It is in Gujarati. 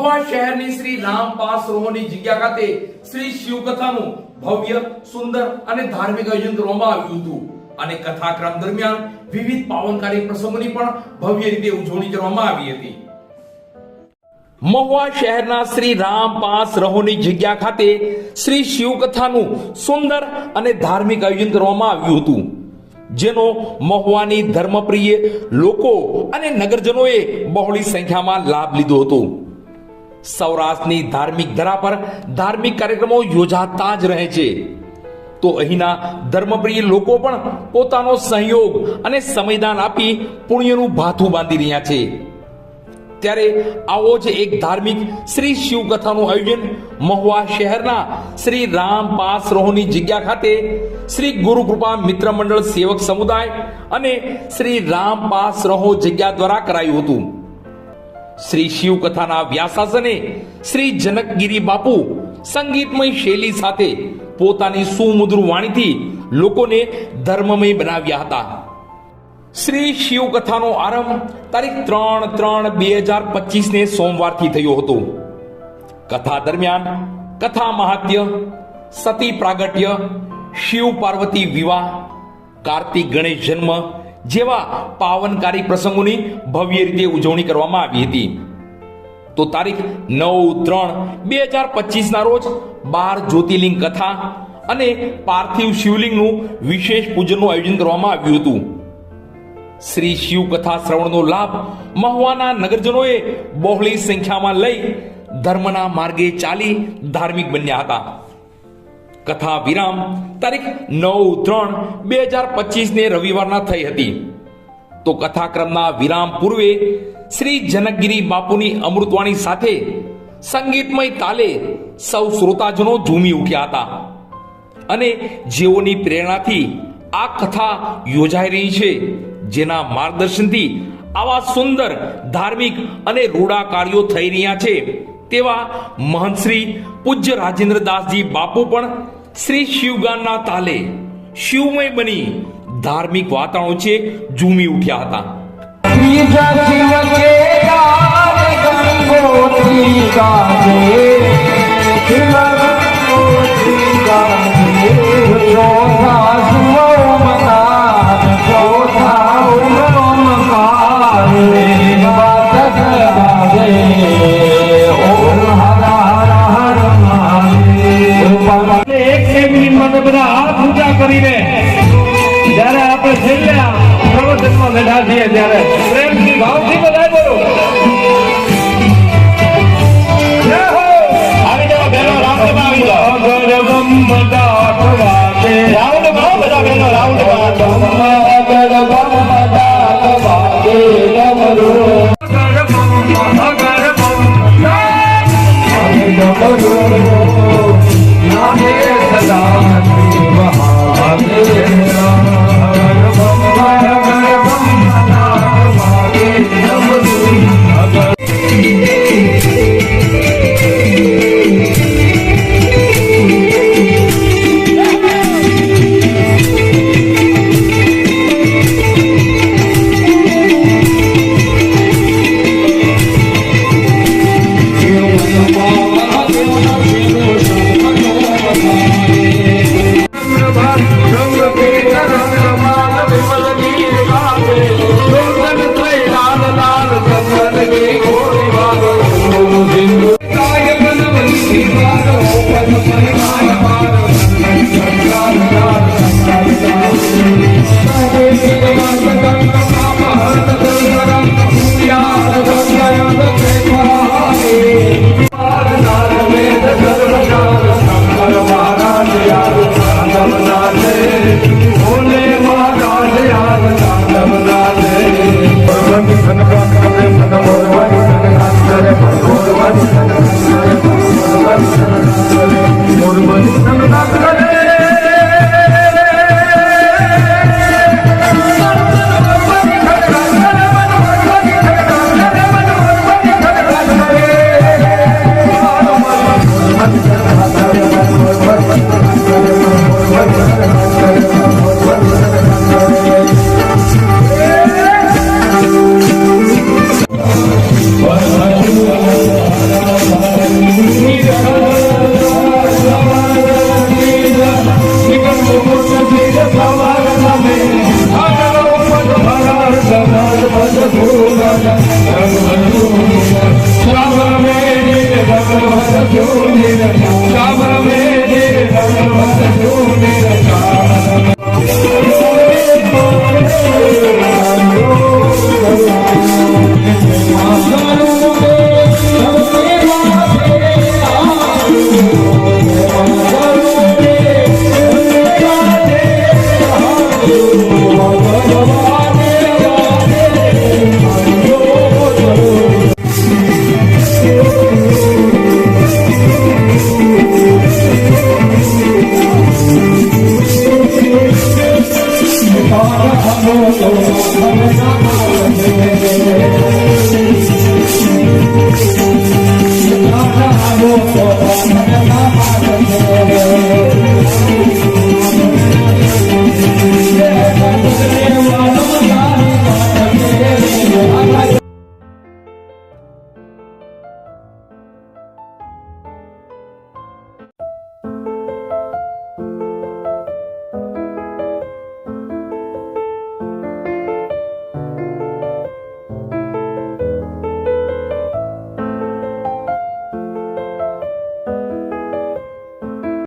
મહુવા શહેરની શ્રી રામપાસ રોહની જગ્યા ખાતે શ્રી શિવકથાનું ભવ્ય, સુંદર અને ધાર્મિક આયોજન કરવામાં આવ્યું હતું. અને કથાક્રમ દરમિયાન વિવિધ પાવનકારી પ્રસંગોની પણ ભવ્ય રીતે ઉજવણી કરવામાં આવી હતી. મહુવા શહેરના શ્રી રામપાસ રહોની જગ્યા ખાતે શ્રી શિવકથાનું સુંદર અને ધાર્મિક આયોજન કરવામાં આવ્યું હતું. જેનો મહુવાની ધર્મપ્રિય લોકો અને નગરજનોએ બહોળી સંખ્યામાં લાભ લીધો હતો. સૌરાષ્ટ્રની ધાર્મિક ધરા પર ધાર્મિક કાર્યક્રમો યોજાતા જ રહે છે. તો અહીંના ધર્મપ્રિય લોકો પણ પોતાનો સહયોગ અને સમયદાન આપી પુણ્યનું ભાથું બાંધી રહ્યા છે. ત્યારે આવો જ એક ધાર્મિક શ્રી શિવ કથાનું આયોજન મહુવા શહેરના શ્રી રામ પાસ રોહની જગ્યા ખાતે શ્રી ગુરુ કૃપા મિત્ર મંડળ સેવક સમુદાય અને શ્રી રામ પાસ રહો જગ્યા દ્વારા કરાયું હતું. શ્રી શિવ કથાના વ્યાસાસને શ્રી જનકગીરી બાપુ સંગીતમય શૈલી સાથે પોતાની સુમધુર વાણીથી લોકોને ધર્મમય બનાવ્યા હતા. શ્રી શિવ કથાનો આરંભ તારીખ ત્રણ ત્રણ બે હજાર પચીસ ને સોમવારથી થયો હતો. કથા દરમિયાન કથા મહાત્ય, સતી પ્રાગટ્ય, શિવ પાર્વતી વિવાહ, કાર્તિક ગણેશ જન્મ જેવા પાવનકારી પ્રસંગોની ભવ્ય રીતે ઉજવણી કરવામાં આવી હતી. તો તારીખ નવ ત્રણ બે હજાર પચીસના રોજ બાર જ્યોતિર્લિંગ કથા અને પાર્થિવ શિવલિંગનું વિશેષ પૂજનનું આયોજન કરવામાં આવ્યું હતું. શ્રી શિવ કથા શ્રવણનો લાભ મહુવાના નગરજનોએ બહોળી સંખ્યામાં લઈ ધર્મના માર્ગે ચાલી ધાર્મિક બન્યા હતા. કથા વિરામ, તારીખ નવ ત્રણ બે હજાર પચીસ ને રવિવારના થઈ હતી. તો કથાક્રમના વિરામ પૂર્વે શ્રી જનકગીરી બાપુની અમૃતવાણી સાથે સંગીતમય તાલે સૌ શ્રોતાજનો ઝૂમી ઉઠ્યા હતા. અને જેઓની પ્રેરણાથી આ કથા યોજાઈ રહી છે, જેના માર્ગદર્શનથી આવા સુંદર, ધાર્મિક અને રૂડા કાર્યો થઈ રહ્યા છે. તેવા મહંત શ્રી પૂજ્ય રાજેન્દ્ર દાસજી બાપુ પણ શ્રી શિવગાનના તાલે શિવમય બની ધાર્મિક વાતાવરણ છે, ઝૂમી ઉઠ્યા હતા. બેઠા છીએ ત્યારે પ્રેમથી ભાવથી બધા બોલો રાઉન્ડ બધા બધા બહેનો, રાઉન્ડમાં.